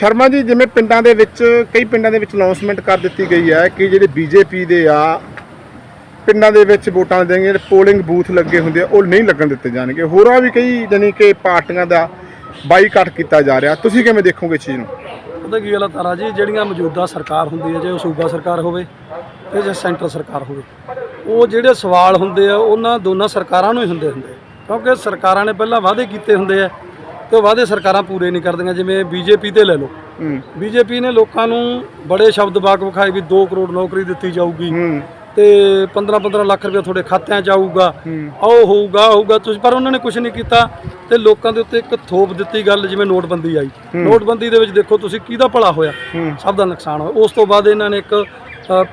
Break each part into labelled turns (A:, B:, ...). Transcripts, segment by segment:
A: ਸ਼ਰਮਾ ਜੀ, ਜਿਵੇਂ ਪਿੰਡਾਂ ਦੇ ਵਿੱਚ, ਕਈ ਪਿੰਡਾਂ ਦੇ ਵਿੱਚ ਅਨਾਉਂਸਮੈਂਟ ਕਰ ਦਿੱਤੀ ਗਈ ਹੈ ਕਿ ਜਿਹੜੇ ਬੀਜੇਪੀ ਦੇ ਆ, ਪਿੰਡਾਂ ਦੇ ਵਿੱਚ ਵੋਟਾਂ ਦੇਣਗੇ, ਜਿਹੜੇ ਪੋਲਿੰਗ ਬੂਥ ਲੱਗੇ ਹੁੰਦੇ ਆ, ਉਹ ਨਹੀਂ ਲੱਗਣ ਦਿੱਤੇ ਜਾਣਗੇ। ਹੋਰਾਂ ਵੀ ਕਈ ਜਾਣੀ ਕਿ ਪਾਰਟੀਆਂ ਦਾ ਬਾਈਕਾਟ ਕੀਤਾ ਜਾ ਰਿਹਾ। ਤੁਸੀਂ ਕਿਵੇਂ ਦੇਖੋਗੇ ਇਸ ਚੀਜ਼ ਨੂੰ?
B: ਉਹਦਾ ਕੀ ਗੱਲ ਆ ਤਾਰਾ ਜੀ, ਜਿਹੜੀਆਂ ਮੌਜੂਦਾ ਸਰਕਾਰ ਹੁੰਦੀ ਹੈ, ਜੇ ਉਹ ਸੂਬਾ ਸਰਕਾਰ ਹੋਵੇ ਤੇ ਜੇ ਸੈਂਟਰ ਸਰਕਾਰ ਹੋਵੇ, ਉਹ ਜਿਹੜੇ ਸਵਾਲ ਹੁੰਦੇ ਆ, ਉਹਨਾਂ ਦੋਨਾਂ ਸਰਕਾਰਾਂ ਨੂੰ ਹੀ ਹੁੰਦੇ ਹੁੰਦੇ ਕਿਉਂਕਿ ਸਰਕਾਰਾਂ ਨੇ ਪਹਿਲਾਂ ਵਾਅਦੇ ਕੀਤੇ ਹੁੰਦੇ ਆ ਤੇ ਉਹ ਵਾਅਦੇ ਸਰਕਾਰਾਂ ਪੂਰੇ ਨਹੀਂ ਕਰਦੀਆਂ ਜਿਵੇਂ ਬੀਜੇਪੀ ਤੇ ਲੈ ਲਓ। ਬੀਜੇਪੀ ਨੇ ਲੋਕਾਂ ਨੂੰ ਬੜੇ ਸ਼ਬਦ ਬਾਕ ਵਿਖਾਏ ਵੀ 2 ਕਰੋੜ ਨੌਕਰੀ ਦਿੱਤੀ ਜਾਊਗੀ ਤੇ 15-15 ਲੱਖ ਰੁਪਏ ਤੁਹਾਡੇ ਖਾਤਿਆਂ 'ਚ ਆਊਗਾ। ਉਹ ਹੋਊਗਾ ਹੋਊਗਾ ਤੁਸੀਂ ਪਰ ਉਹਨਾਂ ਨੇ ਕੁਝ ਨਹੀਂ ਕੀਤਾ ਤੇ ਲੋਕਾਂ ਦੇ ਉੱਤੇ ਇੱਕ ਥੋਪ ਦਿੱਤੀ ਗੱਲ ਜਿਵੇਂ ਨੋਟਬੰਦੀ ਆਈ। ਨੋਟਬੰਦੀ ਦੇ ਵਿੱਚ ਦੇਖੋ ਤੁਸੀਂ ਕਿਹਦਾ ਭਲਾ ਹੋਇਆ? ਸਭ ਦਾ ਨੁਕਸਾਨ ਹੋਇਆ। ਉਸ ਤੋਂ ਬਾਅਦ ਇਹਨਾਂ ਨੇ ਇੱਕ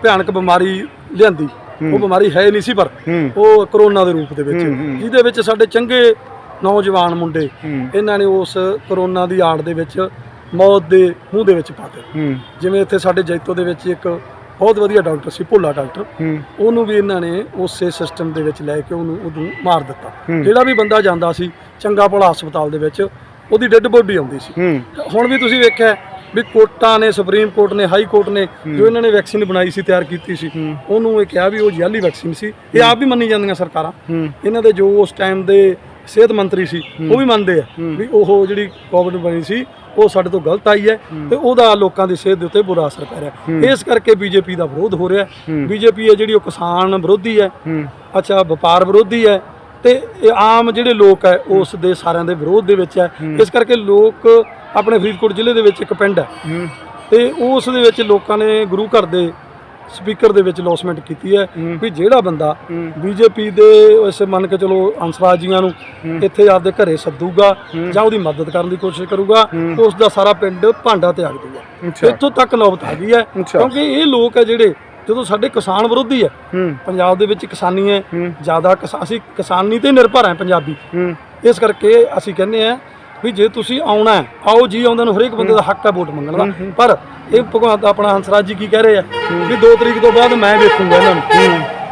B: ਭਿਆਨਕ ਬਿਮਾਰੀ ਲਿਆਂਦੀ। ਉਹ ਬਿਮਾਰੀ ਹੈ ਨਹੀਂ ਸੀ ਪਰ ਉਹ ਕਰੋਨਾ ਦੇ ਰੂਪ ਦੇ ਵਿੱਚ। ਜਿਹਦੇ ਵਿੱਚ ਸਾਡੇ ਚੰਗੇ ਨੌਜਵਾਨ ਮੁੰਡੇ ਇਹਨਾਂ ਨੇ ਉਸ ਕਰੋਨਾ ਦੀ ਆੜ ਦੇ ਵਿੱਚ ਮੌਤ ਦੇ ਮੂੰਹ ਦੇ ਵਿੱਚ ਪਾ ਦਿੱਤੇ। ਜਿਵੇਂ ਇੱਥੇ ਸਾਡੇ ਜੈਤੋ ਦੇ ਵਿੱਚ ਇੱਕ ਬਹੁਤ ਵਧੀਆ ਡਾਕਟਰ ਸੀ ਭੋਲਾ ਡਾਕਟਰ। ਉਹਨੂੰ ਵੀ ਇਹਨਾਂ ਨੇ ਉਸੇ ਸਿਸਟਮ ਦੇ ਵਿੱਚ ਲੈ ਕੇ ਉਹਨੂੰ ਉਦੋਂ ਮਾਰ ਦਿੱਤਾ। ਜਿਹੜਾ ਵੀ ਬੰਦਾ ਜਾਂਦਾ ਸੀ ਚੰਗਾ ਭਲਾ ਹਸਪਤਾਲ ਦੇ ਵਿੱਚ ਉਹਦੀ ਡੈੱਡ ਬੋਡੀ ਆਉਂਦੀ ਸੀ। ਹੁਣ ਵੀ ਤੁਸੀਂ ਵੇਖਿਆ ਵੀ ਕੋਰਟਾਂ ਨੇ ਸੁਪਰੀਮ ਕੋਰਟ ਨੇ ਹਾਈ ਕੋਰਟ ਨੇ ਜੋ ਇਹਨਾਂ ਨੇ ਵੈਕਸੀਨ ਬਣਾਈ ਸੀ ਤਿਆਰ ਕੀਤੀ ਸੀ ਉਹਨੂੰ ਇਹ ਕਿਹਾ ਵੀ ਉਹ ਜਾਲੀ ਵੈਕਸੀਨ ਸੀ। ਇਹ ਆਪ ਵੀ ਮੰਨੀ ਜਾਂਦੀਆਂ ਸਰਕਾਰਾਂ। ਇਹਨਾਂ ਦੇ ਜੋ ਉਸ ਟਾਈਮ ਦੇ ਸਿਹਤ ਮੰਤਰੀ ਸੀ ਉਹ ਵੀ ਮੰਨਦੇ ਆ ਵੀ ਉਹ ਜਿਹੜੀ ਕੋਵਿਡ ਬਣੀ ਸੀ ਉਹ ਸਾਡੇ ਤੋਂ ਗਲਤ ਆਈ ਹੈ ਤੇ ਉਹਦਾ ਲੋਕਾਂ ਦੀ ਸਿਹਤ ਦੇ ਉੱਤੇ ਬੁਰਾ ਅਸਰ ਪੈ ਰਿਹਾ। ਇਸ ਕਰਕੇ ਬੀਜੇਪੀ ਦਾ ਵਿਰੋਧ ਹੋ ਰਿਹਾ। ਬੀਜੇਪੀ ਹੈ ਜਿਹੜੀ ਉਹ ਕਿਸਾਨ ਵਿਰੋਧੀ ਹੈ। ਅੱਛਾ ਵਪਾਰ ਵਿਰੋਧੀ ਹੈ ਤੇ ਇਹ ਆਮ ਜਿਹੜੇ ਲੋਕ ਹੈ ਉਸ ਦੇ ਸਾਰਿਆਂ ਦੇ ਵਿਰੋਧ ਦੇ ਵਿੱਚ ਹੈ। ਇਸ ਕਰਕੇ ਲੋਕ ਆਪਣੇ ਫਰੀਦਕੋਟ ਜ਼ਿਲ੍ਹੇ ਦੇ ਵਿੱਚ ਇੱਕ ਪਿੰਡ ਹੈ। ਤੇ ਉਸ ਦੇ ਵਿੱਚ ਲੋਕਾਂ ਨੇ ਗੁਰੂ ਘਰ ਦੇ ਸਪੀਕਰ ਦੇ ਵਿੱਚ ਲੌਸਮੈਂਟ ਕੀਤੀ ਹੈ ਵੀ ਜਿਹੜਾ ਬੰਦਾ ਬੀਜੇਪੀ ਦੇ ਇਸ ਮੰਨ ਕੇ ਚਲੋ ਅੰਸਰਾਜ ਜੀਆਂ ਨੂੰ ਇੱਥੇ ਆਪਦੇ ਘਰੇ ਸੱਦੂਗਾ ਜਾਂ ਉਹਦੀ ਮਦਦ ਕਰਨ ਦੀ ਕੋਸ਼ਿਸ਼ ਕਰੂਗਾ ਉਸ ਦਾ ਸਾਰਾ ਪਿੰਡ ਭਾਂਡਾ ਤਿਆਗ ਦੂਗਾ। ਇੱਥੋਂ ਤੱਕ ਨੌਬਤ ਆ ਗਈ ਹੈ। ਕਿਉਂਕਿ ਇਹ ਲੋਕ ਹੈ ਜਿਹੜੇ ਜਦੋਂ ਸਾਡੇ ਕਿਸਾਨ ਵਿਰੋਧੀ ਹੈ ਪੰਜਾਬ ਦੇ ਵਿੱਚ ਕਿਸਾਨੀ ਹੈ ਜ਼ਿਆਦਾ ਅਸੀਂ ਕਿਸਾਨੀ ਤੇ ਨਿਰਭਰ ਹਾਂ ਪੰਜਾਬੀ। ਇਸ ਕਰਕੇ ਅਸੀਂ ਕਹਿੰਦੇ ਆ ਵੀ ਜੇ ਤੁਸੀਂ ਆਉਣਾ ਹੈ, ਆਓ ਜੀ ਆਉਂਦੇ ਨੂੰ ਹਰੇਕ ਬੰਦੇ ਦਾ ਹੱਕ ਹੈ ਵੋਟ ਮੰਗਣ ਦਾ। ਪਰ ਇਹ ਭਗਵੰਤ ਆਪਣਾ ਹੰਸਰਾਜ ਜੀ ਕੀ ਕਹਿ ਰਹੇ ਆ? ਵੀ 2 ਤਰੀਕ ਤੋਂ ਬਾਅਦ ਮੈਂ ਵੇਖੂੰਗਾ ਇਹਨਾਂ ਨੂੰ।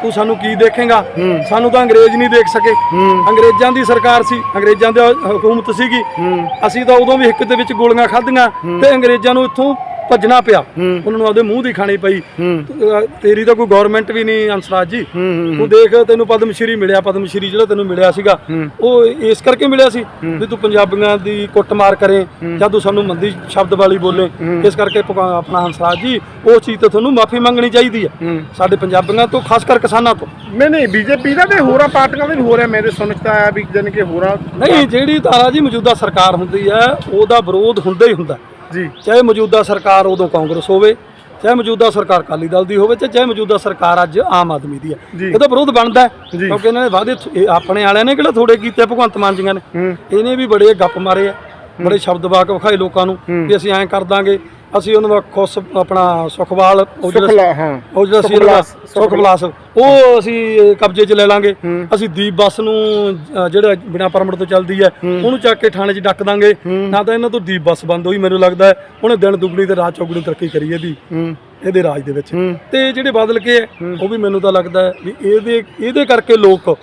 B: ਤੂੰ ਸਾਨੂੰ ਕੀ ਦੇਖੇਗਾ? ਸਾਨੂੰ ਤਾਂ ਅੰਗਰੇਜ਼ ਨਹੀਂ ਦੇਖ ਸਕੇ। ਅੰਗਰੇਜ਼ਾਂ ਦੀ ਸਰਕਾਰ ਸੀ ਅੰਗਰੇਜ਼ਾਂ ਦੀ ਹਕੂਮਤ ਸੀਗੀ। ਅਸੀਂ ਤਾਂ ਉਦੋਂ ਵੀ ਹਿੱਕ ਦੇ ਵਿੱਚ ਗੋਲੀਆਂ ਖਾਧੀਆਂ ਤੇ ਅੰਗਰੇਜ਼ਾਂ ਨੂੰ ਇੱਥੋਂ ਭੱਜਣਾ ਪਿਆ। ਉਹਨਾਂ ਨੂੰ ਆਪਦੇ ਮੂੰਹ ਦੀ ਖਾਣੀ ਪਈ ਤੇਰੀ ਤਾਂ ਕੋਈ ਗਵਰਨਮੈਂਟ ਵੀ ਨਹੀਂ ਅੰਸਰਾਜ ਜੀ। ਤੂੰ ਦੇਖ ਤੈਨੂੰ ਪਦਮ ਸ਼੍ਰੀ ਮਿਲਿਆ ਪਦਮ ਸ਼੍ਰੀ ਜਿਹੜਾ ਤੈਨੂੰ ਮਿਲਿਆ ਸੀਗਾ ਉਹ ਇਸ ਕਰਕੇ ਮਿਲਿਆ ਸੀ ਵੀ ਤੂੰ ਪੰਜਾਬੀਆਂ ਦੀ ਕੁੱਟਮਾਰ ਕਰੇ ਜਾਂ ਤੂੰ ਸਾਨੂੰ ਮੰਦੀ ਸ਼ਬਦ ਵਾਲੀ ਬੋਲੇ। ਇਸ ਕਰਕੇ ਆਪਣਾ ਹੰਸਰਾਜ ਜੀ ਉਹ ਚੀਜ਼ ਤੋਂ ਤੁਹਾਨੂੰ ਮਾਫੀ ਮੰਗਣੀ ਚਾਹੀਦੀ ਹੈ। ਸਾਡੇ ਪੰਜਾਬੀਆਂ ਤੋਂ ਖਾਸ ਕਰ ਕਿਸਾਨਾਂ ਤੋਂ।
A: ਨਹੀਂ ਨਹੀਂ ਬੀਜੇਪੀ ਦਾ ਤੇ ਹੋਰਾਂ ਪਾਰਟੀਆਂ ਦਾ ਵੀ ਹੋ। ਰਿਹਾ ਮੇਰੇ ਸੁਣ ਚ ਤਾਂ ਆਇਆ ਵੀ ਜਾਣੀ ਕਿ ਹੋਰਾਂ
B: ਨਹੀਂ ਜਿਹੜੀ ਤਾਰਾ ਜੀ ਮੌਜੂਦਾ ਸਰਕਾਰ ਹੁੰਦੀ ਹੈ ਉਹਦਾ ਵਿਰੋਧ ਹੁੰਦਾ ਹੀ ਹੁੰਦਾ।
A: ਜੀ।
B: ਚਾਹੇ ਮੌਜੂਦਾ ਸਰਕਾਰ ਉਦੋਂ ਕਾਂਗਰਸ ਹੋਵੇ ਚਾਹੇ ਮੌਜੂਦਾ ਸਰਕਾਰ ਅਕਾਲੀ ਦਲ ਦੀ ਹੋਵੇ ਤੇ ਚਾਹੇ ਮੌਜੂਦਾ ਸਰਕਾਰ ਅੱਜ ਆਮ ਆਦਮੀ ਦੀ ਹੈ। ਇਹਦਾ ਵਿਰੋਧ ਬਣਦਾ। ਕਿਉਂਕਿ ਇਹਨਾਂ ਨੇ ਵਾਅਦੇ ਆਪਣੇ ਵਾਲਿਆਂ ਨੇ ਕਿਹੜਾ ਥੋੜੇ ਕੀਤੇ ਭਗਵੰਤ ਮਾਨ ਜੀਆਂ ਨੇ। ਇਹਨੇ ਵੀ ਬੜੇ ਗੱਪ ਮਾਰੇ ਆ। ਬੜੇ ਸ਼ਬਦ ਵਾਕ ਵਿਖਾਏ ਲੋਕਾਂ ਨੂੰ ਵੀ ਅਸੀਂ ਐਂ ਕਰ ਦਾਂਗੇ ਅਸੀਂ ਉਹਨਾਂ ਦਾ ਖੁਸ਼ ਆਪਣਾ ਸੁਖਵਾਲ ਉਹ ਜਿਹੜਾ
A: ਸੁਖਲਾ ਹਾਂ।
B: ਉਹ ਜਿਹੜਾ ਸੀ ਇਹਨਾਂ ਦਾ ਸੁਖ ਬਲਾਸ ਉਹ ਅਸੀਂ ਕਬਜ਼ੇ 'ਚ ਲੈ ਲਾਂਗੇ। ਅਸੀਂ ਦੀਪ ਬੱਸ ਨੂੰ ਜਿਹੜਾ ਬਿਨਾ ਪਰਮਿਟ ਤੋਂ ਚੱਲਦੀ ਹੈ ਉਹਨੂੰ ਚੱਕ ਕੇ ਥਾਣੇ 'ਚ ਡੱਕ ਦਾਂਗੇ। ਨਾ ਤਾਂ ਇਹਨਾਂ ਤੋਂ ਦੀਪ ਬੱਸ ਬੰਦ ਹੋਈ ਮੈਨੂੰ ਲੱਗਦਾ ਉਹਨੇ ਦਿਨ ਦੁਗਣੀ ਤੇ ਰਾਤ ਚੌਗਣੀ ਤਰੱਕੀ ਕਰੀ ਇਹਦੀ ਇਹਦੇ ਰਾਜ ਦੇ ਵਿੱਚ। ਤੇ ਜਿਹੜੇ ਬਾਦਲ ਕੇ ਉਹ ਵੀ ਮੈਨੂੰ ਤਾਂ ਲੱਗਦਾ ਵੀ ਇਹਦੇ ਇਹਦੇ ਕਰਕੇ ਲੋਕ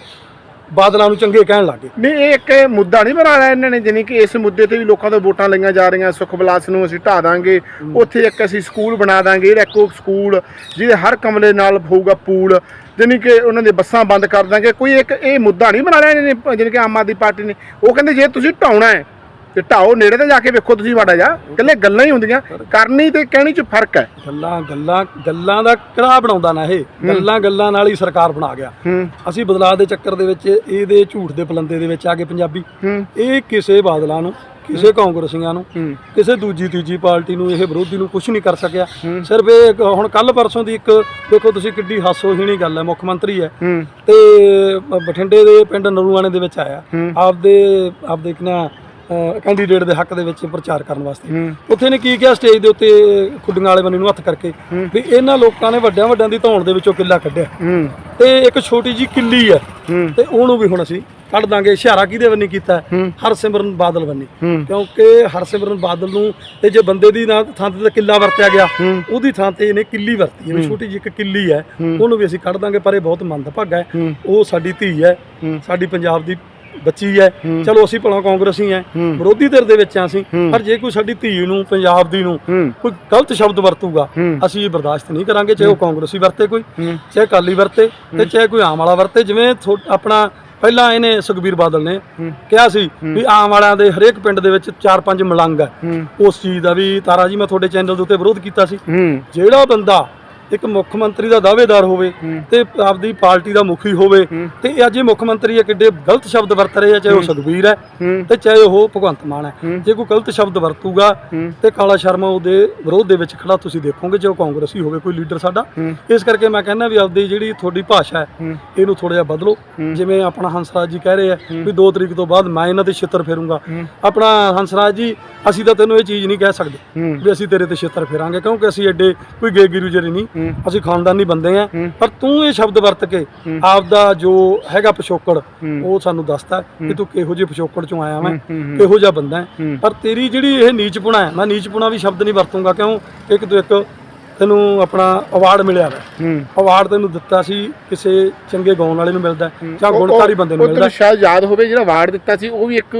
B: ਬਾਦਲਾਂ ਨੂੰ ਚੰਗੇ ਕਹਿਣ ਲੱਗੇ
A: ਨਹੀਂ ਇਹ ਇੱਕ ਮੁੱਦਾ ਨਹੀਂ ਬਣਾਇਆ ਇਹਨਾਂ ਨੇ ਜਾਣੀ ਕਿ ਇਸ ਮੁੱਦੇ ਤੇ ਵੀ ਲੋਕਾਂ ਤੋਂ ਵੋਟਾਂ ਲਈਆਂ ਜਾ ਰਹੀਆਂ। ਸੁਖ ਵਿਲਾਸ ਨੂੰ ਅਸੀਂ ਢਾ ਦਾਂਗੇ। ਉੱਥੇ ਇੱਕ ਅਸੀਂ ਸਕੂਲ ਬਣਾ ਦਾਂਗੇ ਇਹਦਾ ਇੱਕੋ ਸਕੂਲ ਜਿਹਦੇ ਹਰ ਕਮਰੇ ਨਾਲ ਹੋਊਗਾ ਪੂਲ। ਜਾਣੀ ਕਿ ਉਹਨਾਂ ਦੇ ਬੱਸਾਂ ਬੰਦ ਕਰ ਦਾਂਗੇ। ਕੋਈ ਇੱਕ ਇਹ ਮੁੱਦਾ ਨਹੀਂ ਬਣਾ ਲਿਆ ਇਹਨਾਂ ਨੇ ਜਾਣੀ ਕਿ ਆਮ ਆਦਮੀ ਪਾਰਟੀ ਨੇ। ਉਹ ਕਹਿੰਦੇ ਜੇ ਤੁਸੀਂ ਢਾਉਣਾ ਹੈ ਤੇ ਢਾਓ ਨੇੜੇ ਤੇ ਜਾ ਕੇ ਵੇਖੋ ਤੁਸੀਂ ਮਾੜਾ ਜਾ ਇਕੱਲੇ ਗੱਲਾਂ ਹੀ ਹੁੰਦੀਆਂ ਕਰਨੀ ਤੇ ਕਹਿਣੀ ਚ ਫ਼ਰਕ ਹੈ।
B: ਗੱਲਾਂ ਗੱਲਾਂ ਗੱਲਾਂ ਦਾ ਕਿਹੜਾ ਬਣਾਉਂਦਾ ਨਾ ਇਹ ਗੱਲਾਂ ਗੱਲਾਂ ਨਾਲ ਹੀ ਸਰਕਾਰ ਬਣਾ ਗਿਆ। ਅਸੀਂ ਬਦਲਾਅ ਦੇ ਚੱਕਰ ਦੇ ਵਿੱਚ ਇਹਦੇ ਝੂਠ ਦੇ ਪਲੰਦੇ ਦੇ ਵਿੱਚ ਆ ਕੇ ਪੰਜਾਬੀ। ਇਹ ਕਿਸੇ ਬਾਦਲਾਂ ਨੂੰ ਕਿਸੇ ਕਾਂਗਰਸੀਆਂ ਨੂੰ ਕਿਸੇ ਦੂਜੀ ਤੀਜੀ ਪਾਰਟੀ ਨੂੰ ਇਹ ਵਿਰੋਧੀ ਨੂੰ ਕੁਝ ਨਹੀਂ ਕਰ ਸਕਿਆ। ਸਿਰਫ ਇਹ ਹੁਣ ਕੱਲ ਪਰਸੋਂ ਦੀ ਇੱਕ ਦੇਖੋ ਤੁਸੀਂ ਕਿੱਡੀ ਹਾਸੋਹੀਣੀ ਗੱਲ ਹੈ ਮੁੱਖ ਮੰਤਰੀ ਹੈ। ਤੇ ਬਠਿੰਡੇ ਦੇ ਪਿੰਡ ਨਰੂਆਣੇ ਦੇ ਵਿੱਚ ਆਇਆ। ਆਪਦੇ ਆਪਦੇ ਕਿਨਾ ਕੈਂਡੀਡੇਟ ਦੇ ਹੱਕ ਦੇ ਵਿੱਚ ਪ੍ਰਚਾਰ ਕਰਨ ਵਾਸਤੇ। ਉੱਥੇ ਨੇ ਕੀ ਕਿਹਾ? ਸਟੇਜ ਦੇ ਉੱਤੇ ਖੁੱਡੀਆਂ ਵਾਲੇ ਬੰਨੇ ਨੂੰ ਹੱਥ ਕਰਕੇ ਵੀ ਇਹਨਾਂ ਲੋਕਾਂ ਨੇ ਵੱਡਿਆਂ ਵੱਡਿਆਂ ਦੀ ਧੌਣ ਦੇ ਵਿੱਚੋਂ ਕਿੱਲਾ ਕੱਢਿਆ। ਤੇ ਇੱਕ ਛੋਟੀ ਜੀ ਕਿੱਲੀ ਹੈ। ਤੇ ਉਹਨੂੰ ਵੀ ਹੁਣ ਅਸੀਂ ਕੱਢ ਦਾਂਗੇ। ਇਸ਼ਾਰਾ ਕਿਹਦੇ ਬੰਨੀ ਕੀਤਾ? ਹਰਸਿਮਰਨ ਬਾਦਲ ਬੰਨੀ ਕਿਉਂਕਿ ਹਰਸਿਮਰਨ ਬਾਦਲ ਨੂੰ ਤੇ ਜੇ ਬੰਦੇ ਦੀ ਨਾ ਥਾਂ ਤੇ ਕਿੱਲਾ ਵਰਤਿਆ ਗਿਆ। ਉਹਦੀ ਥਾਂ ਤੇ ਇਹਨੇ ਕਿੱਲੀ ਵਰਤੀ ਹੈ। ਛੋਟੀ ਜਿਹੀ ਇੱਕ ਕਿੱਲੀ ਹੈ। ਉਹਨੂੰ ਵੀ ਅਸੀਂ ਕੱਢ ਦਾਂਗੇ ਪਰ ਇਹ ਬਹੁਤ ਮੰਦਭਾਗਾ ਹੈ। ਉਹ ਸਾਡੀ ਧੀ ਹੈ। ਸਾਡੀ ਪੰਜਾਬ ਦੀ ਬੱਚੀ ਹੈ। ਚਲੋ ਅਸੀਂ ਭਲਾ ਕਾਂਗਰਸੀ ਹੈ। ਵਿਰੋਧੀ ਧਿਰ ਦੇ ਵਿੱਚ ਆ ਅਸੀਂ। ਪਰ ਜੇ ਕੋਈ ਸਾਡੀ ਧੀ ਨੂੰ ਪੰਜਾਬ ਦੀ ਨੂੰ ਕੋਈ ਗਲਤ ਸ਼ਬਦ ਵਰਤੂਗਾ। ਅਸੀਂ ਇਹ ਬਰਦਾਸ਼ਤ ਨਹੀਂ ਕਰਾਂਗੇ ਚਾਹੇ ਉਹ ਕਾਂਗਰਸੀ ਵਰਤੇ ਕੋਈ। ਚਾਹੇ ਅਕਾਲੀ ਵਰਤੇ ਤੇ ਚਾਹੇ ਕੋਈ ਆਮ ਵਾਲਾ ਵਰਤੇ। ਜਿਵੇਂ ਆਪਣਾ ਪਹਿਲਾਂ ਇਹਨੇ ਸੁਖਬੀਰ ਬਾਦਲ ਨੇ ਕਿਹਾ ਸੀ ਵੀ ਆਮ ਵਾਲਿਆਂ ਦੇ ਹਰੇਕ ਪਿੰਡ ਦੇ ਵਿੱਚ ਚਾਰ ਪੰਜ ਮਲੰਗ ਹੈ। ਉਸ ਚੀਜ਼ ਦਾ ਵੀ ਤਾਰਾ ਜੀ ਮੈਂ ਤੁਹਾਡੇ ਚੈਨਲ ਦੇ ਉੱਤੇ ਵਿਰੋਧ ਕੀਤਾ ਸੀ। ਜਿਹੜਾ ਬੰਦਾ ਇੱਕ ਮੁੱਖ ਮੰਤਰੀ ਦਾ ਦਾਅਵੇਦਾਰ ਹੋਵੇ ਤੇ ਆਪਦੀ ਪਾਰਟੀ ਦਾ ਮੁਖੀ ਹੋਵੇ ਤੇ ਇਹ ਅੱਜ ਇਹ ਮੁੱਖ ਮੰਤਰੀ ਹੈ ਕਿੱਡੇ ਗਲਤ ਸ਼ਬਦ ਵਰਤ ਰਹੇ ਆ ਚਾਹੇ ਉਹ ਸੁਖਬੀਰ ਹੈ ਤੇ ਚਾਹੇ ਉਹ ਭਗਵੰਤ ਮਾਨ ਹੈ। ਜੇ ਕੋਈ ਗਲਤ ਸ਼ਬਦ ਵਰਤੂਗਾ ਤੇ ਕਾਲਾ ਸ਼ਰਮਾ ਉਹਦੇ ਵਿਰੋਧ ਦੇ ਵਿੱਚ ਖੜਾ ਤੁਸੀਂ ਦੇਖੋਗੇ ਜੇ ਉਹ ਕਾਂਗਰਸੀ ਹੋਵੇ ਕੋਈ ਲੀਡਰ ਸਾਡਾ। ਇਸ ਕਰਕੇ ਮੈਂ ਕਹਿੰਦਾ ਵੀ ਆਪਦੀ ਜਿਹੜੀ ਤੁਹਾਡੀ ਭਾਸ਼ਾ ਹੈ ਇਹਨੂੰ ਥੋੜਾ ਜਿਹਾ ਬਦਲੋ। ਜਿਵੇਂ ਆਪਣਾ ਹੰਸਰਾਜ ਜੀ ਕਹਿ ਰਹੇ ਆ ਵੀ 2 ਤਰੀਕ ਤੋਂ ਬਾਅਦ ਮੈਂ ਇਹਨਾਂ ਤੇ ਛਿੱਤਰ ਫੇਰੂੰਗਾ। ਆਪਣਾ ਹੰਸਰਾਜ ਜੀ ਅਸੀਂ ਤਾਂ ਤੈਨੂੰ ਇਹ ਚੀਜ਼ ਨਹੀਂ ਕਹਿ ਸਕਦੇ। ਵੀ ਅਸੀਂ ਤੇਰੇ ਤੇ ਛਿੱਤਰ ਫੇਰਾਂਗੇ ਕਿਉਂਕਿ ਅਸੀਂ ਐਡੇ ਕੋਈ ਗੇਗਿਰੂ ਜਰੀ ਨਹੀਂ। ਅਸੀਂ ਖਾਨਦਾਨੀ ਬੰਦੇ ਆ ਪਰ ਤੂੰ ਇਹ ਸ਼ਬਦ ਵਰਤ ਕੇ ਆਪਦਾ ਜੋ ਹੈਗਾ ਪਿਛੋਕੜ ਉਹ ਸਾਨੂੰ ਦੱਸਦਾ ਕਿ ਤੂੰ ਕਿਹੋ ਜਿਹੇ ਪਿਛੋਕੜ ਚੋਂ ਆਇਆ ਮੈਂ ਕਿਹੋ ਜਿਹਾ ਬੰਦਾ ਹੈ। ਪਰ ਤੇਰੀ ਜਿਹੜੀ ਇਹ ਨੀਚਪੁਣਾ ਹੈ ਮੈਂ ਨੀਚਪੁਣਾ ਵੀ ਸ਼ਬਦ ਨਹੀਂ ਵਰਤੂੰਗਾ ਕਿਉਂ? ਇੱਕ ਤੋਂ ਇੱਕ ਤੈਨੂੰ ਆਪਣਾ ਅਵਾਰਡ ਮਿਲਿਆ
A: ਹੂੰ।
B: ਅਵਾਰਡ ਤੈਨੂੰ ਦਿੱਤਾ ਸੀ ਕਿਸੇ ਚੰਗੇ ਗਾਉਣ ਵਾਲੇ ਨੂੰ ਮਿਲਦਾ ਜਾਂ ਗੁਣਕਾਰੀ ਬੰਦੇ ਨੂੰ
A: ਉਹ
B: ਮਿਲਦਾ
A: ਤੈਨੂੰ ਸ਼ਾਇਦ ਯਾਦ ਹੋਵੇ ਜਿਹੜਾ ਅਵਾਰਡ ਦਿੱਤਾ ਸੀ ਉਹ ਵੀ ਇੱਕ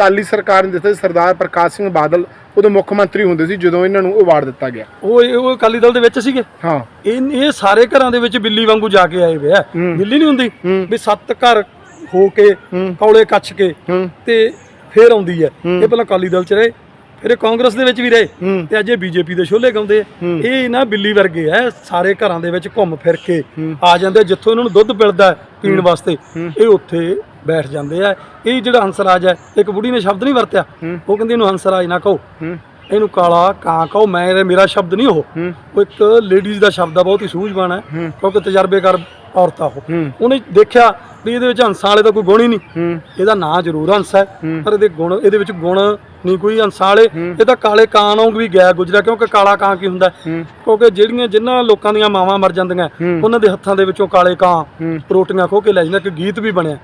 A: ਕਾਲੀ ਸਰਕਾਰ ਨੇ ਦਿੱਤਾ ਸੀ ਸਰਦਾਰ ਪ੍ਰਕਾਸ਼ ਸਿੰਘ ਬਾਦਲ ਉਦੋਂ ਮੁੱਖ ਮੰਤਰੀ ਹੁੰਦੇ ਸੀ ਜਦੋਂ ਇਹਨਾਂ ਨੂੰ ਅਵਾਰਡ ਦਿੱਤਾ ਗਿਆ।
B: ਉਹ ਉਹ ਅਕਾਲੀ ਦਲ ਦੇ ਵਿੱਚ ਸੀਗੇ?
A: ਹਾਂ।
B: ਇਹ ਇਹ ਸਾਰੇ ਘਰਾਂ ਦੇ ਵਿੱਚ ਬਿੱਲੀ ਵਾਂਗੂ ਜਾ ਕੇ ਆਏ ਵੇ ਆ। ਬਿੱਲੀ ਨਹੀਂ ਹੁੰਦੀ? ਵੀ ਸੱਤ ਘਰ ਹੋ ਕੇ ਕੌਲੇ ਕੱਛ ਕੇ ਤੇ ਫੇਰ ਆਉਂਦੀ ਹੈ। ਇਹ ਪਹਿਲਾਂ ਅਕਾਲੀ ਦਲ ਚ ਰਹੇ ਫਿਰ ਇਹ ਕਾਂਗਰਸ ਦੇ ਵਿੱਚ ਵੀ ਰਹੇ ਤੇ ਅੱਜ ਇਹ ਬੀਜੇਪੀ ਦੇ ਛੋਲੇ ਗਾਉਂਦੇ ਇਹ ਨਾ ਬਿੱਲੀ ਵਰਗੇ ਐ ਸਾਰੇ ਘਰਾਂ ਦੇ ਵਿੱਚ ਘੁੰਮ ਫਿਰ ਕੇ ਆ ਜਾਂਦੇ ਜਿੱਥੋਂ ਇਹਨਾਂ ਨੂੰ ਦੁੱਧ ਮਿਲਦਾ ਪੀਣ ਵਾਸਤੇ। ਇਹ ਉੱਥੇ ਬੈਠ ਜਾਂਦੇ ਆ। ਇਹ ਜਿਹੜਾ ਹੰਸਰਾਜ ਹੈ ਇੱਕ ਬੁੜੀ ਨੇ ਸ਼ਬਦ ਨਹੀਂ ਵਰਤਿਆ। ਉਹ ਕਹਿੰਦੀ ਇਹਨੂੰ ਹੰਸਰਾਜ ਨਾ ਕਹੋ। ਇਹਨੂੰ ਕਾਲਾ ਕਾਂ ਕਹੋ। ਮੈਂ ਮੇਰਾ ਸ਼ਬਦ ਨਹੀਂ ਉਹ। ਉਹ ਇੱਕ ਲੇਡੀਜ਼ ਦਾ ਸ਼ਬਦ ਆ ਬਹੁਤ ਹੀ ਸੂਝਵਾਨ ਹੈ। ਕਿਉਂਕਿ ਤਜਰਬੇਕਾਰ ਔਰਤ ਆ ਉਹ ਉਹਨੇ ਦੇਖਿਆ ਵੀ ਇਹਦੇ ਵਿੱਚ ਹੰਸਾਂ ਵਾਲੇ ਦਾ ਕੋਈ ਗੁਣ ਹੀ ਨਹੀਂ। ਇਹਦਾ ਨਾਂ ਜ਼ਰੂਰ ਹੰਸ ਹੈ ਪਰ ਇਹਦੇ ਗੁਣ ਇਹਦੇ ਵਿੱਚ ਗੁਣ ਨਹੀਂ ਕੋਈ ਹੰਸਾਂ ਵਾਲੇ। ਇਹ ਤਾਂ ਕਾਲੇ ਕਾਂ ਵਾਂਗ ਵੀ ਗਿਆ ਗੁਜਰਿਆ ਕਿਉਂਕਿ ਕਾਲਾ ਕਾਂ ਕੀ ਹੁੰਦਾ? ਕਿਉਂਕਿ ਜਿਹੜੀਆਂ ਜਿਨ੍ਹਾਂ ਲੋਕਾਂ ਦੀਆਂ ਮਾਵਾਂ ਮਰ ਜਾਂਦੀਆਂ ਉਹਨਾਂ ਦੇ ਹੱਥਾਂ ਦੇ ਵਿੱਚੋਂ ਕਾਲੇ ਕਾਂ ਰੋਟੀਆਂ ਖੋ ਕੇ ਲੈ ਜਾਂਦਾ ਇੱਕ ਗੀਤ ਵੀ ਬਣਿਆ।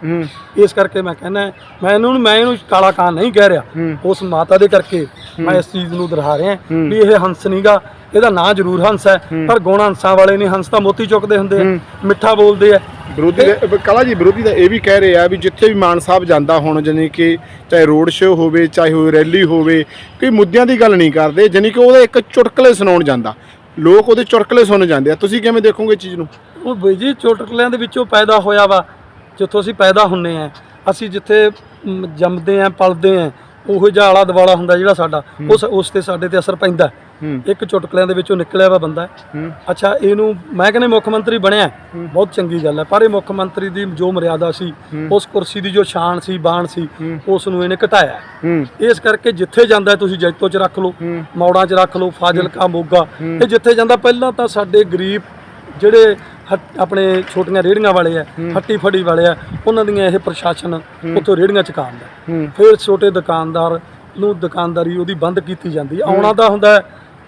B: ਇਸ ਕਰਕੇ ਮੈਂ ਕਹਿੰਦਾ ਮੈਂ ਇਹਨੂੰ ਮੈਂ ਇਹਨੂੰ ਕਾਲਾ ਕਾਂ ਨਹੀਂ ਕਹਿ ਰਿਹਾ। ਉਸ ਮਾਤਾ ਦੇ ਕਰਕੇ ਮੈਂ ਇਸ ਚੀਜ਼ ਨੂੰ ਦੁਹਰਾ ਰਿਹਾ। ਵੀ ਇਹ ਹੰਸ ਨਹੀਂਗਾ ਇਹਦਾ ਨਾਂ ਜ਼ਰੂਰ ਹੰਸ ਹੈ ਪਰ ਗੁਣ ਹੰਸਾਂ ਵਾਲੇ ਨਹੀਂ ਹੰਸ ਤਾਂ ਮੋਤੀ ਚੁੱਕਦੇ ਹੁੰਦੇ ਆ ਮਿੱਠਾ ਬੋਲਦੇ ਆ।
A: ਵਿਰੋਧੀ ਦੇ ਕਲਾ ਜੀ ਵਿਰੋਧੀ ਦਾ ਇਹ ਵੀ ਕਹਿ ਰਹੇ ਆ ਵੀ ਜਿੱਥੇ ਵੀ ਮਾਨ ਸਾਹਿਬ ਜਾਂਦਾ ਹੁਣ ਜਾਨੀ ਕਿ ਚਾਹੇ ਰੋਡ ਸ਼ੋਅ ਹੋਵੇ ਚਾਹੇ ਉਹ ਰੈਲੀ ਹੋਵੇ ਕੋਈ ਮੁੱਦਿਆਂ ਦੀ ਗੱਲ ਨਹੀਂ ਕਰਦੇ ਜਾਨੀ ਕਿ ਉਹਦਾ ਇੱਕ ਚੁਟਕਲੇ ਸੁਣਾਉਣ ਜਾਂਦਾ। ਲੋਕ ਉਹਦੇ ਚੁਟਕਲੇ ਸੁਣ ਜਾਂਦੇ ਆ। ਤੁਸੀਂ ਕਿਵੇਂ ਦੇਖੋਗੇ ਚੀਜ਼ ਨੂੰ?
B: ਉਹ ਬਈ ਜੀ ਚੋਟਕਲਿਆਂ ਦੇ ਵਿੱਚੋਂ ਪੈਦਾ ਹੋਇਆ ਵਾ ਜਿੱਥੋਂ ਅਸੀਂ ਪੈਦਾ ਹੁੰਨੇ ਆ। ਅਸੀਂ ਜਿੱਥੇ ਜੰਮਦੇ ਆ ਪਲਦੇ ਆ ਉਹੋ ਜਿਹਾ ਆਲਾ ਦਵਾਲਾ ਹੁੰਦਾ ਜਿਹੜਾ ਸਾਡਾ ਉਸ ਉਸ ਤੇ ਸਾਡੇ ਤੇ ਅਸਰ ਪੈਂਦਾ। ਇੱਕ ਚੁਟਕਲਿਆਂ ਦੇ ਵਿੱਚੋਂ ਨਿਕਲਿਆ ਵਾ ਬੰਦਾ। ਅੱਛਾ ਇਹਨੂੰ ਮੈਂ ਕਹਿੰਦਾ ਮੁੱਖ ਮੰਤਰੀ ਬਣਿਆ। ਬਹੁਤ ਚੰਗੀ ਗੱਲ ਹੈ ਪਰ ਇਹ ਮੁੱਖ ਮੰਤਰੀ ਦੀ ਜੋ ਮਰਿਆਦਾ ਸੀ ਉਸ ਕੁਰਸੀ ਦੀ ਜੋ ਸ਼ਾਨ ਸੀ ਬਾਣ ਸੀ ਉਸ ਨੂੰ ਇਹਨੇ ਘਟਾਇਆ। ਇਸ ਕਰਕੇ ਜਿੱਥੇ ਜਾਂਦਾ ਤੁਸੀਂ ਜੈਤੋ 'ਚ ਰੱਖ ਲਓ ਮੌੜਾਂ 'ਚ ਰੱਖ ਲਓ ਫਾਜ਼ਿਲਕਾ ਮੋਗਾ। ਇਹ ਜਿੱਥੇ ਜਾਂਦਾ ਪਹਿਲਾਂ ਤਾਂ ਸਾਡੇ ਗਰੀਬ ਜਿਹੜੇ ਹੱਟ- ਆਪਣੇ ਛੋਟੀਆਂ ਰੇੜੀਆਂ ਵਾਲੇ ਆ ਹੱਟੀ ਫੜੀ ਵਾਲੇ ਆ ਉਹਨਾਂ ਦੀਆਂ ਇਹ ਪ੍ਰਸ਼ਾਸਨ ਉੱਥੋਂ ਰੇੜੀਆਂ ਚਕਾਉਂਦਾ।
A: ਹੂੰ।
B: ਫਿਰ ਛੋਟੇ ਦੁਕਾਨਦਾਰ ਨੂੰ ਦੁਕਾਨਦਾਰੀ ਉਹਦੀ ਬੰਦ ਕੀਤੀ ਜਾਂਦੀ। ਹੈ ਆਉਣਾ ਤਾਂ ਹੁੰਦਾ ਹੈ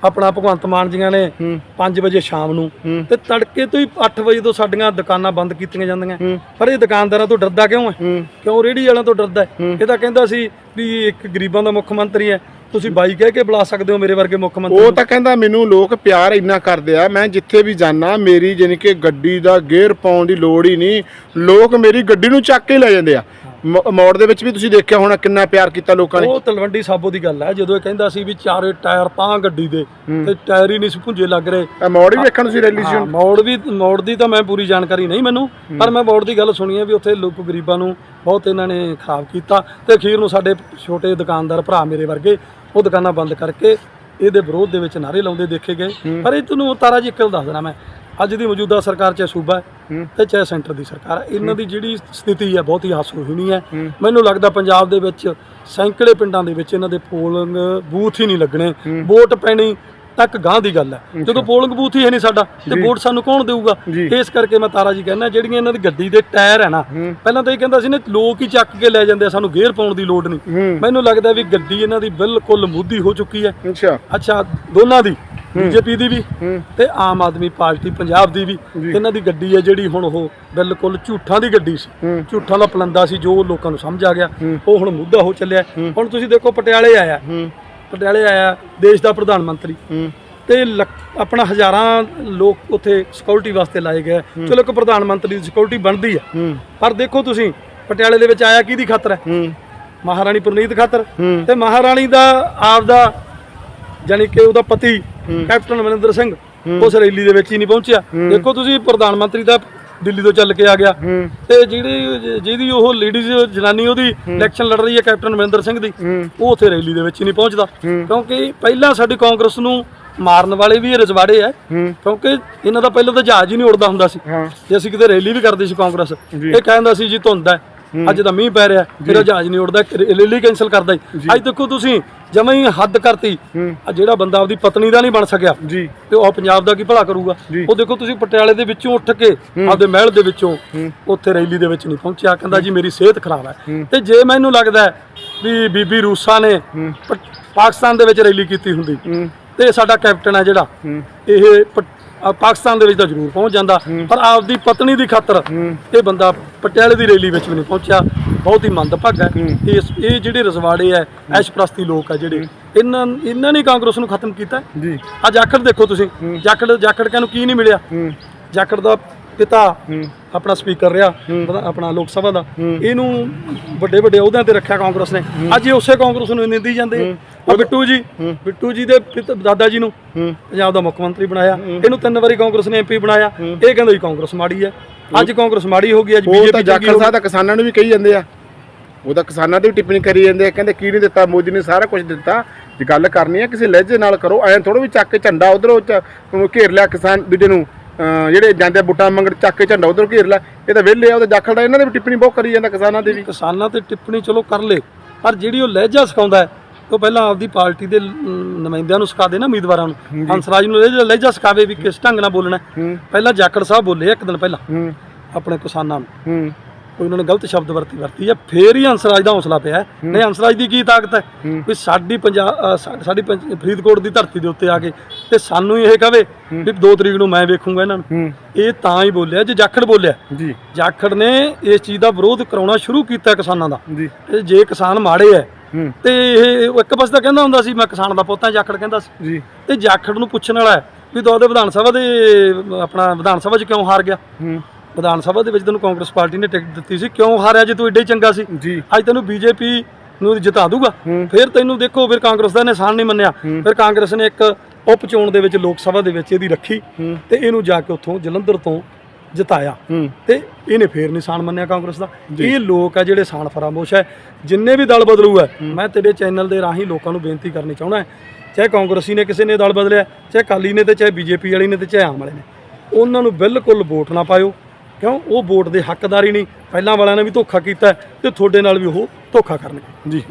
B: ਆਪਣਾ ਭਗਵੰਤ ਮਾਨ ਜੀਆਂ ਨੇ 5 ਵਜੇ ਸ਼ਾਮ ਨੂੰ। ਤੇ ਤੜਕੇ ਤੋਂ ਹੀ 8 ਵਜੇ ਤੋਂ ਸਾਡੀਆਂ ਦੁਕਾਨਾਂ ਬੰਦ ਕੀਤੀਆਂ ਜਾਂਦੀਆਂ। ਪਰ ਇਹ ਦੁਕਾਨਦਾਰਾਂ ਤੋਂ ਡਰਦਾ ਕਿਉਂ ਹੈ? ਕਿਉਂ ਰੇੜੀ ਵਾਲਿਆਂ ਤੋਂ ਡਰਦਾ ਹੈ। ਇਹ ਤਾਂ ਕਹਿੰਦਾ ਸੀ ਵੀ ਇੱਕ ਗਰੀਬਾਂ ਦਾ ਮੁੱਖ ਮੰਤਰੀ ਹੈ। ਤੁਸੀਂ ਬਾਈ ਕਹਿ ਕੇ ਬੁਲਾ ਸਕਦੇ ਹੋ ਮੇਰੇ ਵਰਗੇ ਮੁੱਖ ਮੰਤਰੀ
A: ਉਹ ਤਾਂ ਕਹਿੰਦਾ ਮੈਨੂੰ ਲੋਕ ਪਿਆਰ ਇੰਨਾ ਕਰਦੇ ਆ ਮੈਂ ਜਿੱਥੇ ਵੀ ਜਾਣਾ ਮੇਰੀ ਜਾਨੀ ਕਿ ਗੱਡੀ ਦਾ ਗੇਅਰ ਪਾਉਣ ਦੀ ਲੋੜ ਹੀ ਨਹੀਂ। ਲੋਕ ਮੇਰੀ ਗੱਡੀ ਨੂੰ ਚੱਕ ਕੇ ਲੈ ਜਾਂਦੇ ਆ। ਮ- ਮੋੜ ਦੇ ਵਿੱਚ ਵੀ ਤੁਸੀਂ ਦੇਖਿਆ ਹੋਣਾ ਕਿੰਨਾ ਪਿਆਰ ਕੀਤਾ ਲੋਕਾਂ ਨੇ?
B: ਉਹ ਤਲਵੰਡੀ ਸਾਬੋ ਦੀ ਗੱਲ ਹੈ ਜਦੋਂ ਇਹ ਕਹਿੰਦਾ ਸੀ ਵੀ ਚਾਰੇ ਟਾਇਰ ਤਾਂ ਗੱਡੀ ਦੇ ਤੇ ਟਾਇਰ ਹੀ ਨਹੀਂ ਸੀ ਪੁੰਜੇ ਲੱਗ ਰਹੇ।
A: ਇਹ ਮੋੜ ਵੀ ਵੇਖਣ ਤੁਸੀਂ ਰੈਲੀ ਸੀ
B: ਹਾਂ, ਮੋੜ ਵੀ ਮੋੜ ਦੀ ਤਾਂ ਮੈਂ ਪੂਰੀ ਜਾਣਕਾਰੀ ਨਹੀਂ ਮੈਨੂੰ ਪਰ ਮੈਂ ਮੋੜ ਦੀ ਗੱਲ ਸੁਣੀ ਹੈ ਵੀ ਉੱਥੇ ਲੋਕ ਗਰੀਬਾਂ ਨੂੰ ਬਹੁਤ ਇਹਨਾਂ ਨੇ ਖਰਾਬ ਕੀਤਾ ਤੇ ਅਖੀਰ ਨੂੰ ਸਾਡੇ ਛੋਟੇ ਦੁਕਾਨਦਾਰ ਭਰਾ ਮੇਰੇ ਵਰਗੇ ਉਹ ਦੁਕਾਨਾਂ ਬੰਦ ਕਰਕੇ ਇਹਦੇ ਵਿਰੋਧ ਦੇ ਵਿੱਚ ਨਾਰੇ ਲਾਉਂਦੇ ਦੇਖੇ ਗਏ। ਪਰ ਇਹ ਤੁਹਾਨੂੰ ਤਾਰਾ ਜੀ ਇੱਕ ਗੱਲ ਦੱਸ ਦੇਣਾ ਮੈਂ ਅੱਜ ਦੀ ਮੌਜੂਦਾ ਸਰਕਾਰ ਚਾਹੇ ਸੂਬਾ ਹੈ ਤੇ ਚਾਹੇ ਸੈਂਟਰ ਦੀ ਸਰਕਾਰ ਹੈ। ਇਹਨਾਂ ਦੀ ਜਿਹੜੀ ਸਥਿਤੀ ਹੈ ਬਹੁਤ ਹੀ ਹਾਸੋਹੀਣੀ ਹੈ। ਮੈਨੂੰ ਲੱਗਦਾ ਪੰਜਾਬ ਦੇ ਵਿੱਚ ਸੈਂਕੜੇ ਪਿੰਡਾਂ ਦੇ ਵਿੱਚ ਇਹਨਾਂ ਦੇ ਪੋਲਿੰਗ ਬੂਥ ਹੀ ਨਹੀਂ ਲੱਗਣੇ। ਵੋਟ ਪੈਣੀ ਤੱਕ ਗਾਂ ਦੀ ਗੱਲ ਹੈ। ਜਦੋਂ ਪੋਲਿੰਗ ਬੂਥ ਹੀ ਹੈ ਨਹੀਂ ਸਾਡਾ ਤੇ ਵੋਟ ਸਾਨੂੰ ਕੌਣ ਦੇਊਗਾ। ਇਸ ਕਰਕੇ ਮੈਂ ਤਾਰਾ ਜੀ ਕਹਿੰਦਾ ਜਿਹੜੀਆਂ ਇਹਨਾਂ ਦੀ ਗੱਡੀ ਦੇ ਟਾਇਰ ਹੈ ਨਾ ਪਹਿਲਾਂ ਤਾਂ ਇਹ ਕਹਿੰਦਾ ਸੀ ਨੇ ਲੋਕ ਹੀ ਚੱਕ ਕੇ ਲੈ ਜਾਂਦੇ ਆ ਸਾਨੂੰ ਗੇਅਰ ਪਾਉਣ ਦੀ ਲੋੜ ਨਹੀਂ। ਮੈਨੂੰ ਲੱਗਦਾ ਵੀ ਗੱਡੀ ਇਹਨਾਂ ਦੀ ਬਿਲਕੁਲ ਮੁੱਦੀ ਹੋ ਚੁੱਕੀ ਹੈ।
A: ਅੱਛਾ।
B: ਅੱਛਾ ਦੋਨਾਂ ਦੀ। ਬੀਜੇਪੀ ਦੀ ਵੀ ਤੇ ਆਮ ਆਦਮੀ ਪਾਰਟੀ ਪੰਜਾਬ ਦੀ ਵੀ। ਇਹਨਾਂ ਦੀ ਗੱਡੀ ਹੈ ਜਿਹੜੀ ਹੁਣ ਉਹ ਬਿਲਕੁਲ ਝੂਠਾਂ ਦੀ ਗੱਡੀ ਸੀ। ਝੂਠਾਂ ਦਾ ਪਲੰਦਾ ਸੀ ਜੋ ਲੋਕਾਂ ਨੂੰ ਸਮਝ ਆ ਗਿਆ। ਉਹ ਹੁਣ ਮੁੱਦਾ ਹੋ ਚੱਲਿਆ। ਹੁਣ ਤੁਸੀਂ ਦੇਖੋ ਪਟਿਆਲੇ ਆਇਆ। ਪਟਿਆਲੇ ਆਇਆ ਦੇਸ਼ ਦਾ ਪ੍ਰਧਾਨ ਮੰਤਰੀ। ਤੇ ਆਪਣਾ ਹਜ਼ਾਰਾਂ ਲੋਕ ਉੱਥੇ ਸਿਕਿਉਰਿਟੀ ਵਾਸਤੇ ਲਾਏ ਗਏ। ਚਲੋ ਇੱਕ ਪ੍ਰਧਾਨ ਮੰਤਰੀ ਦੀ ਸਿਕਿਉਰਿਟੀ ਬਣਦੀ ਹੈ। ਪਰ ਦੇਖੋ ਤੁਸੀਂ ਪਟਿਆਲੇ ਦੇ ਵਿੱਚ ਆਇਆ ਕਿਹਦੀ ਖਾਤਰ ਹੈ? ਮਹਾਰਾਣੀ ਪ੍ਰਨੀਤ ਖਾਤਰ। ਤੇ ਮਹਾਰਾਣੀ ਦਾ ਆਪਦਾ ਜਾਨੀ ਕਿ ਉਹਦਾ ਪਤੀ ਕੈਪਟਨ ਅਮਰਿੰਦਰ ਸਿੰਘ ਉਸ ਰੈਲੀ ਦੇ ਵਿੱਚ ਹੀ ਨਹੀਂ ਪਹੁੰਚਿਆ। ਦੇਖੋ ਤੁਸੀਂ ਪ੍ਰਧਾਨ ਮੰਤਰੀ ਦਾ ਦਿੱਲੀ ਤੋਂ ਚੱਲ ਕੇ ਆ ਗਿਆ। ਤੇ ਜਿਹੜੀ ਜਿਹਦੀ ਉਹ ਲੇਡੀਜ਼ ਜਨਾਨੀ ਉਹਦੀ ਇਲੈਕਸ਼ਨ ਲੜ ਰਹੀ ਹੈ ਕੈਪਟਨ ਅਮਰਿੰਦਰ ਸਿੰਘ ਦੀ ਉਹ ਉੱਥੇ ਰੈਲੀ ਦੇ ਵਿੱਚ ਹੀ ਨਹੀਂ ਪਹੁੰਚਦਾ। ਕਿਉਂਕਿ ਪਹਿਲਾਂ ਸਾਡੀ ਕਾਂਗਰਸ ਨੂੰ ਮਾਰਨ ਵਾਲੇ ਵੀ ਰਜਵਾੜੇ ਆ ਕਿਉਂਕਿ ਇਹਨਾਂ ਦਾ ਪਹਿਲਾਂ ਤਾਂ ਜਹਾਜ਼ ਹੀ ਨਹੀਂ ਉੜਦਾ ਹੁੰਦਾ ਸੀ। ਜੇ ਅਸੀਂ ਕਿਤੇ ਰੈਲੀ ਵੀ ਕਰਦੇ ਸੀ ਕਾਂਗਰਸ ਇਹ ਕਹਿੰਦਾ ਸੀ ਜੀ ਧੁੰਦ ਹੈ ਅੱਜ ਤਾਂ ਮੀਂਹ ਪੈ ਰਿਹਾ ਤੇਰਾ ਜਹਾਜ਼ ਨਹੀਂ ਉੜਦਾ ਰੈਲੀ ਕੈਨਸਲ ਕਰਦਾ ਅੱਜ ਦੇਖੋ ਤੁਸੀਂ ਜਮਾਂ ਹੀ ਹੱਦ ਕਰਤੀ। ਆ ਜਿਹੜਾ ਬੰਦਾ ਆਪਦੀ ਪਤਨੀ ਦਾ ਨਹੀਂ ਬਣ ਸਕਿਆ
A: ਜੀ।
B: ਤੇ ਉਹ ਪੰਜਾਬ ਦਾ ਕੀ ਭਲਾ ਕਰੂਗਾ? ਉਹ ਦੇਖੋ ਤੁਸੀਂ ਪਟਿਆਲੇ ਦੇ ਵਿੱਚੋਂ ਉੱਠ ਕੇ ਆਪਦੇ ਮਹਿਲ ਦੇ ਵਿੱਚੋਂ ਉੱਥੇ ਰੈਲੀ ਦੇ ਵਿੱਚ ਨਹੀਂ ਪਹੁੰਚਿਆ। ਕਹਿੰਦਾ ਜੀ ਮੇਰੀ ਸਿਹਤ ਖਰਾਬ ਹੈ। ਤੇ ਜੇ ਮੈਨੂੰ ਲੱਗਦਾ ਵੀ ਬੀਬੀ ਰੂਸਾ ਨੇ ਪਾਕਿਸਤਾਨ ਦੇ ਵਿੱਚ ਰੈਲੀ ਕੀਤੀ ਹੁੰਦੀ ਤੇ ਸਾਡਾ ਕੈਪਟਨ ਹੈ ਜਿਹੜਾ ਇਹ ਆ ਪਾਕਿਸਤਾਨ ਦੇ ਵਿੱਚ ਤਾਂ ਜ਼ਰੂਰ ਪਹੁੰਚ ਜਾਂਦਾ। ਪਰ ਆਪਦੀ ਪਤਨੀ ਦੀ ਖਾਤਰ ਇਹ ਬੰਦਾ ਪਟਿਆਲੇ ਦੀ ਰੈਲੀ ਵਿੱਚ ਵੀ ਨਹੀਂ ਪਹੁੰਚਿਆ। ਬਹੁਤ ਹੀ ਮੰਦਭਾਗਾ ਹੈ। ਇਸ ਇਹ ਜਿਹੜੇ ਰਜਵਾੜੇ ਐ ਐਸ਼ਪ੍ਰਸਤੀ ਲੋਕ ਆ ਜਿਹੜੇ ਇਹਨਾਂ ਇਹਨਾਂ ਨੇ ਕਾਂਗਰਸ ਨੂੰ ਖਤਮ ਕੀਤਾ ਹੈ।
A: ਜੀ।
B: ਆ ਜਾਖੜ ਦੇਖੋ ਤੁਸੀਂ ਜਾਖੜ ਜਾਖੜ ਨੂੰ ਕੀ ਨਹੀਂ ਮਿਲਿਆ। ਜਾਖੜ ਦਾ ਪਿਤਾ ਆਪਣਾ ਸਪੀਕਰ ਰਿਹਾ ਆਪਣਾ ਲੋਕ ਸਭਾ ਦਾ। ਇਹਨੂੰ ਵੱਡੇ ਵੱਡੇ ਅਹੁਦਿਆਂ ਤੇ ਰੱਖਿਆ ਕਾਂਗਰਸ ਨੇ। ਅੱਜ ਇਹ ਉਸੇ ਕਾਂਗਰਸ ਨੂੰ ਨਿੰਦੀ ਜਾਂਦੇ। ਆ ਬਿੱਟੂ ਜੀ ਬਿੱਟੂ ਜੀ ਦੇ ਦਾਦਾ ਜੀ ਨੂੰ ਪੰਜਾਬ ਦਾ ਮੁੱਖ ਮੰਤਰੀ ਬਣਾਇਆ। ਇਹਨੂੰ ਤਿੰਨ ਵਾਰੀ ਕਾਂਗਰਸ ਨੇ ਐਮਪੀ ਬਣਾਇਆ। ਇਹ ਕਹਿੰਦਾ ਜੀ ਕਾਂਗਰਸ ਮਾੜੀ ਹੈ। ਅੱਜ ਕਾਂਗਰਸ ਮਾੜੀ ਹੋ ਗਈ ਅੱਜ ਬੀਜੇਪੀ
A: ਜਾਖੜ ਸਾਹਿਬ ਤਾਂ ਕਿਸਾਨਾਂ ਨੂੰ ਵੀ ਕਹੀ ਜਾਂਦੇ ਆ। ਉਹ ਤਾਂ ਕਿਸਾਨਾਂ ਦੀ ਵੀ ਟਿੱਪਣੀ ਕਰੀ ਜਾਂਦੇ ਆ। ਕਹਿੰਦੇ ਕੀ ਨਹੀਂ ਦਿੱਤਾ ਮੋਦੀ ਨੇ ਸਾਰਾ ਕੁਝ ਦਿੱਤਾ। ਜੇ ਗੱਲ ਕਰਨੀ ਹੈ ਕਿਸੇ ਲਹਿਜੇ ਨਾਲ ਕਰੋ। ਐਂ ਥੋੜਾ ਵੀ ਚੱਕ ਕੇ ਝੰਡਾ ਉਧਰੋਂ ਘੇਰ ਲਿਆ ਕਿਸਾਨ ਦੂਜੇ ਨੂੰ। ਜਿਹੜੇ ਜਾਂਦੇ ਬੁੱਟਾਂ ਮੰਗਣ ਚੱਕ ਕੇ ਝੰਡਾ ਉਧਰ ਘੇਰ ਲਿਆ ਇਹ ਤਾਂ ਵਿਹਲੇ ਆ ਉਹ ਤਾਂ ਜਾਖੜ ਦਾ ਇਹਨਾਂ ਦੇ ਵੀ ਟਿੱਪਣੀ ਬਹੁਤ ਕਰੀ ਜਾਂਦਾ ਕਿਸਾਨਾਂ ਦੇ ਵੀ।
B: ਕਿਸਾਨਾਂ ਤੇ ਟਿੱਪਣੀ ਚਲੋ ਕਰ ਲੇ ਪਰ ਜਿਹੜੀ ਉਹ ਲਹਿਜਾ ਸਿਖਾਉਂਦਾ ਹੈ ਉਹ ਪਹਿਲਾਂ ਆਪਦੀ ਪਾਰਟੀ ਦੇ ਲ- ਨੁਮਾਇੰਦਿਆਂ ਨੂੰ ਸਿਖਾ ਦੇ ਨਾ ਉਮੀਦਵਾਰਾਂ ਨੂੰ। ਹੰਸਰਾਜ ਨੂੰ ਲਹਿਜਾ ਲਹਿਜਾ ਸਿਖਾਵੇ ਵੀ ਕਿਸ ਢੰਗ ਨਾਲ ਬੋਲਣਾ। ਪਹਿਲਾਂ ਜਾਖੜ ਸਾਹਿਬ ਬੋਲੇ ਇੱਕ ਦਿਨ ਪਹਿਲਾਂ ਆਪਣੇ ਕਿਸਾਨਾਂ ਨੂੰ। ਕੋਈ ਉਹਨਾਂ ਨੇ ਗਲਤ ਸ਼ਬਦ ਵਰਤੀ ਵਰਤੀ ਹੈ ਫੇਰ ਹੀ ਹੰਸਰਾਜ ਦਾ ਹੌਸਲਾ ਪਿਆ। ਨਹੀਂ ਹੰਸਰਾਜ ਦੀ ਕੀ ਤਾਕਤ ਹੈ? ਵੀ ਸਾਡੀ ਪੰਜਾਬ ਸਾਡੀ ਫਰੀਦਕੋਟ ਦੀ ਧਰਤੀ ਦੇ ਉੱਤੇ ਆ ਕੇ ਤੇ ਸਾਨੂੰ ਇਹ ਕਵੇ ਵੀ 2 ਤਰੀਕ ਨੂੰ ਮੈਂ ਵੇਖੂੰਗਾ ਇਹਨਾਂ ਨੂੰ। ਇਹ ਤਾਂ ਹੀ ਬੋਲਿਆ ਜੇ ਜਾਖੜ ਬੋਲਿਆ।
A: ਜੀ।
B: ਜਾਖੜ ਨੇ ਇਸ ਚੀਜ਼ ਦਾ ਵਿਰੋਧ ਕਰਾਉਣਾ ਸ਼ੁਰੂ ਕੀਤਾ ਕਿਸਾਨਾਂ ਦਾ।
A: ਜੀ।
B: ਕਿਸਾਨ ਮਾੜੇ ਐ
A: ਹੂੰ।
B: ਤੇ ਇਹ ਇੱਕ ਪਾਸੇ ਤਾਂ ਕਹਿੰਦਾ ਹੁੰਦਾ ਸੀ ਮੈਂ ਕਿਸਾਨ ਦਾ ਪੁੱਤ ਹਾਂ ਜਾਖੜ ਕਹਿੰਦਾ ਸੀ।
A: ਜੀ।
B: ਤੇ ਜਾਖੜ ਨੂੰ ਪੁੱਛਣ ਵਾਲਾ ਵੀ ਉਹਦੇ ਵਿਧਾਨ ਸਭਾ ਦੇ ਆਪਣਾ ਵਿਧਾਨ ਸਭਾ 'ਚ ਕਿਉਂ ਹਾਰ ਗਿਆ? ਵਿਧਾਨ ਸਭਾ ਦੇ ਵਿੱਚ ਤੈਨੂੰ ਕਾਂਗਰਸ ਪਾਰਟੀ ਨੇ ਟਿਕਟ ਦਿੱਤੀ ਸੀ। ਕਿਉਂ ਹਾਰਿਆ ਜੇ ਤੂੰ ਏਡਾ ਹੀ ਚੰਗਾ ਸੀ?
A: ਜੀ।
B: ਅੱਜ ਤੈਨੂੰ ਬੀਜੇਪੀ ਨੂੰ ਜਿਤਾ ਦੂਗਾ। ਫਿਰ ਤੈਨੂੰ ਦੇਖੋ ਫਿਰ ਕਾਂਗਰਸ ਦਾ ਨਿਸ਼ਾਨ ਨਹੀਂ ਮੰਨਿਆ। ਫਿਰ ਕਾਂਗਰਸ ਨੇ ਇੱਕ ਉਪ ਚੋਣ ਦੇ ਵਿੱਚ ਲੋਕ ਸਭਾ ਦੇ ਵਿੱਚ ਇਹਦੀ ਰੱਖੀ ਤੇ ਇਹਨੂੰ ਜਾ ਕੇ ਉੱਥੋਂ ਜਲੰਧਰ ਤੋਂ ਜਿਤਾਇਆ। ਤੇ ਇਹਨੇ ਫੇਰ ਨਿਸ਼ਾਨ ਮੰਨਿਆ ਕਾਂਗਰਸ ਦਾ। ਇਹ ਲੋਕ ਆ ਜਿਹੜੇ ਸਾਨ ਫਰਾਮੋਸ਼ ਹੈ। ਜਿੰਨੇ ਵੀ ਦਲ ਬਦਲੂ ਹੈ ਮੈਂ ਤੇਰੇ ਚੈਨਲ ਦੇ ਰਾਹੀਂ ਲੋਕਾਂ ਨੂੰ ਬੇਨਤੀ ਕਰਨੀ ਚਾਹੁੰਦਾ ਚਾਹੇ ਕਾਂਗਰਸੀ ਨੇ ਕਿਸੇ ਨੇ ਦਲ ਬਦਲਿਆ ਚਾਹੇ ਕਾਲੀ ਨੇ ਤੇ ਚਾਹੇ ਬੀਜੇਪੀ ਵਾਲੀ ਨੇ ਤੇ ਚਾਹੇ ਆਮ ਵਾਲੇ ਨੇ ਉਹਨਾਂ ਨੂੰ ਬਿਲਕੁਲ ਵੋਟ ਨਾ ਪਾਇਓ। ਕਿਉਂ? ਉਹ ਵੋਟ ਦੇ ਹੱਕਦਾਰ ਹੀ ਨਹੀਂ। ਪਹਿਲਾਂ ਵਾਲਿਆਂ ਨੇ ਵੀ ਧੋਖਾ ਕੀਤਾ ਹੈ ਤੇ ਤੁਹਾਡੇ ਨਾਲ ਵੀ ਉਹ ਧੋਖਾ ਕਰਨਗੇ।
A: ਜੀ।